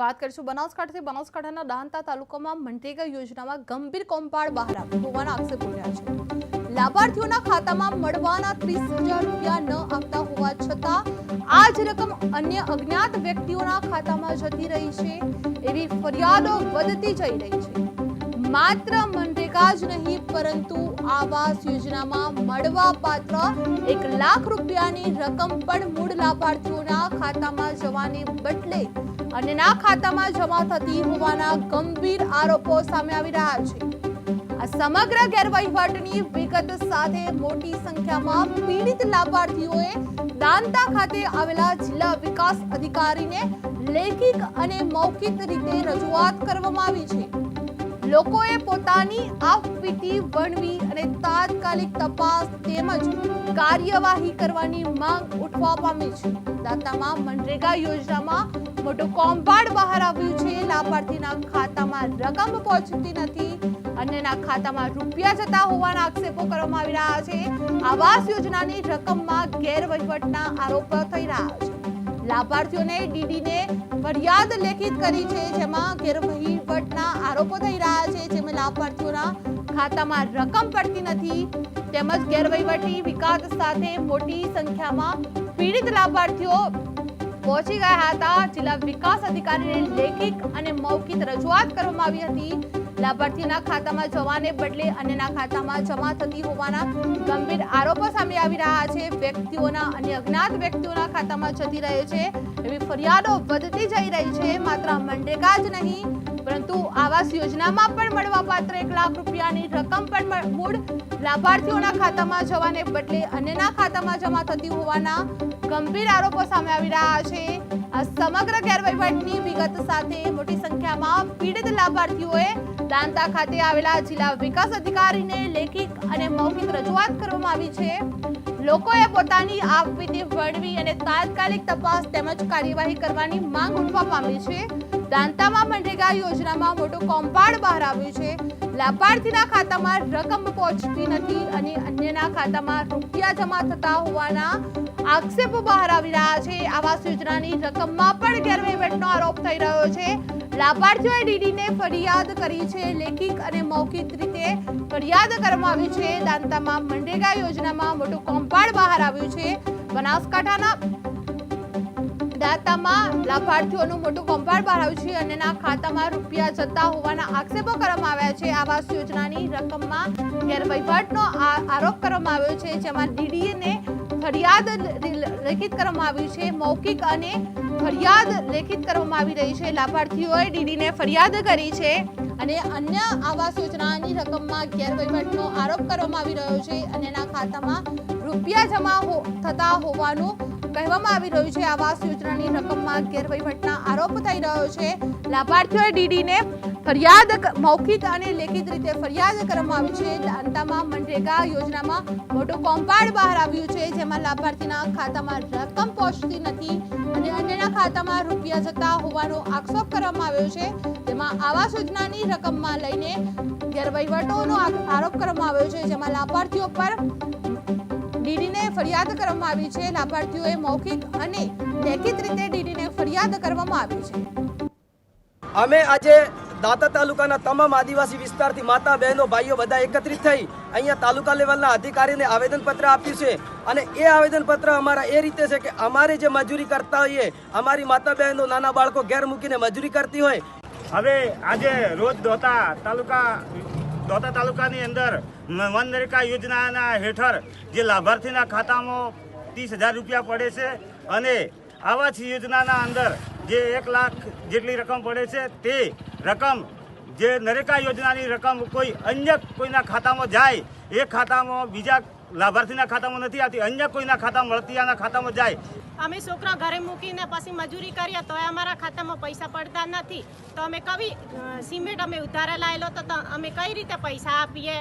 વાત કરીશું બનાસકાંઠાથી. બનાસકાંઠાના દાંતા તાલુકામાં મનરેગા યોજનામાં ગંભીર કૌભાંડ બહાર આવ્યું હોવાના આક્ષેપ રહ્યા છે. લાભાર્થીઓના ખાતામાં મળવાના ત્રીસ હજાર રૂપિયા ન આપતા હોવા છતાં આ જ રકમ અન્ય અજ્ઞાત વ્યક્તિઓના ખાતામાં જતી રહી છે. એવી ફરિયાદો વધતી જઈ રહી છે. માત્ર મનરેગા જ નહીં, પરંતુ આવાસ યોજનામાં મળવા પાત્ર એક લાખ રૂપિયાની રકમ પણ મૂળ લાભાર્થીઓના ખાતામાં જવાને બદલે અન્યના ખાતામાં જમા થતી હોવાના ગંભીર આરોપો સામે આવી રહ્યા છે. આ સમગ્ર ગેરવહીવટની વિગત સાથે મોટી સંખ્યામાં પીડિત લાભાર્થીઓએ દાંતા ખાતે આવેલા જિલ્લા વિકાસ અધિકારીને લેખિત અને મૌખિક રીતે રજૂઆત કરવામાં આવી છે. લોકોએ પોતાની આપવીતી વણવી અને તાત્કાલિક તપાસ તેમજ કાર્યવાહી કરવાની માંગ ઉઠવા પામી છે. દાતામાં મનરેગા યોજનામાં મોટું કૌભાંડ બહાર આવ્યું છે. લાભાર્થીના ખાતામાં રકમ પહોંચતી નથી અન્યના ખાતામાં રૂપિયા જતા હોવાના આક્ષેપો કરવામાં આવી રહ્યા છે. આવાસ યોજનાની રકમમાં ગેરવહીવટના આરોપો થઈ રહ્યા છે. લાભાર્થીઓને ડીડીને ફરિયાદ લેખિત કરી છે, જેમાં ગેરવહીવટના આરોપો થઈ રહ્યા છે જેમાં લાભાર્થીઓના ખાતામાં રકમ પડતી નથી, તેમજ ગેરવહીવટી વિકાસ સાથે મોટી સંખ્યામાં પીડિત લાભાર્થીઓ પહોંચી ગયા હતા. જિલ્લા વિકાસ અધિકારીને લેખિત અને મૌખિક રજૂઆત કરવામાં આવી હતી. લાભાર્થીના ખાતામાં જવાને બદલે અન્યના ખાતામાં જમા થતી હોવાના ગંભીર આરોપો સામે આવી રહ્યા છે. વ્યક્તિઓના અને અજ્ઞાત વ્યક્તિઓના ખાતામાં જતી રહે છે. એવી ફરિયાદો વધતી જઈ રહી છે. માત્ર મનરેગા જ નહીં પરંતુ આવાસ યોજનામાં પણ મળવાપાત્ર એક લાખ રૂપિયાની રકમ પણ મૂળ લાભાર્થીઓના ખાતામાં જવાને બદલે અન્યના ખાતામાં જમા થતી હોવાના ગંભીર આરોપો સામે આવી રહ્યા છે. આ સમગ્ર ગેરવહીવટની વિગત સાથે મોટી સંખ્યામાં પીડિત લાભાર્થીઓએ દાંતા ખાતે આવેલા જિલ્લા વિકાસ અધિકારીને લેખિત અને મૌખિક રજૂઆત કરવામાં આવી છે. લોકોએ પોતાની આપવીતી વળવી અને તાત્કાલિક તપાસ તેમજ કાર્યવાહી કરવાની માંગ ઉઠવા પામી છે. દાંતામાં મનરેગા યોજનામાં મોટું કૌભાંડ બહાર આવ્યું છે. લાભાર્થીના ખાતામાં રકમ પહોંચતી નથી અને અન્યના ખાતામાં રૂપિયા જમા થતા હોવાના આક્ષેપો બહાર આવી રહ્યા છે. આવાસ યોજનાની રકમમાં પણ ગેરવહીવટનો આરોપ થઈ રહ્યો છે. લાભાર્થીઓએ ડીડીને ફરિયાદ કરી છે. લેખિત અને મૌખિક રીતે ફરિયાદ કરવામાં આવી છે. દાંતામાં મનરેગા યોજનામાં મોટું કૌભાંડ બહાર આવ્યું છે. બનાસકાંઠાના દાતામાં લાભાર્થીઓનું મોટું કૌભાંડ બહાર આવ્યું છે એના ખાતામાં રૂપિયા જતા હોવાના આક્ષેપો કરવામાં આવ્યા છે. આવાસ યોજનાની રકમમાં ગેરવહીવટનો આરોપ કરવામાં આવ્યો છે, જેમાં ડીડીને ફરિયાદ લેખિત કરવામાં આવી છે. મૌખિક અને ફરિયાદ લેખિત કરવામાં આવી રહી છે. લાભાર્થીઓએ ડીડીને ફરિયાદ કરી છે અને અન્ય આવાસ યોજનાની રકમમાં ગેરવહીવટનો આરોપ કરવામાં આવી રહ્યો છે અને એના ખાતામાં રૂપિયા જમા થતા હોવાનું કહેવામાં આવી રહ્યું છે, આવાસ યોજનાની રકમમાં ગેરવહીવટના આરોપ થઈ રહ્યો છે. લાભાર્થીઓએ ડીડીને ફરિયાદ મૌખિક અને લેખિત રીતે ફરિયાદ કરવામાં આવી છે. દાંતામાં મનરેગા યોજનામાં મોટું કૌભાંડ બહાર આવ્યું છે, જેમાં લાભાર્થીના ખાતામાં રકમ પહોંચતી નથી અને અન્યના ખાતામાં રૂપિયા જતા હોવાનો આક્ષેપ કરવામાં આવ્યો છે. તેમાં આવાસ યોજનાની રકમમાં લઈને ગેરવહીવટોનો આરોપ કરવામાં આવ્યો છે, જેમાં લાભાર્થીઓ પર ફરિયાદ કરવામાં આવી છે. લાભાર્થીઓએ મૌખિક અને લેખિત રીતે ડીડીને ફરિયાદ કરવામાં આવી છે. અમે આજે દાતા તાલુકાના તમામ આદિવાસી વિસ્તારથી માતા બહેનો ભાઈઓ બધા એકત્રિત થઈ અહીંયા તાલુકા લેવલના અધિકારીને આવેદનપત્ર આપ્યું છે. અને એ આવેદનપત્ર અમારા એ રીતે છે કે અમારે જે મજૂરી કરતા હોઈએ અમારી માતા બહેનો નાના બાળકો ઘેર મૂકીને મજૂરી કરતી હોય. હવે આજે રોજ દોતા તાલુકા દોતા તાલુકાની અંદર મનરેગા યોજનાના હેઠળ જે લાભાર્થીના ખાતામાં ત્રીસ હજાર રૂપિયા પડે છે અને આવાસ યોજનાના અંદર જે એક લાખ જેટલી રકમ પડે છે તે રકમ જે નરેગા યોજનાની રકમ કોઈ અન્ય કોઈના ખાતામાં જાય, એ ખાતામાં બીજા લાભાર્થીના ખાતામાં નથી આવતી, અન્ય કોઈના ખાતામાં મળતીયાના ખાતામાં જાય અમે છોકરા ઘરે મૂકીને પછી મજૂરી કરીએ તો અમારા ખાતામાં પૈસા પડતા નથી. તો અમે કવી સિમેન્ટ અમે ઉધારે લાયેલો તો ત- અમે કઈ રીતે પૈસા આપીએ?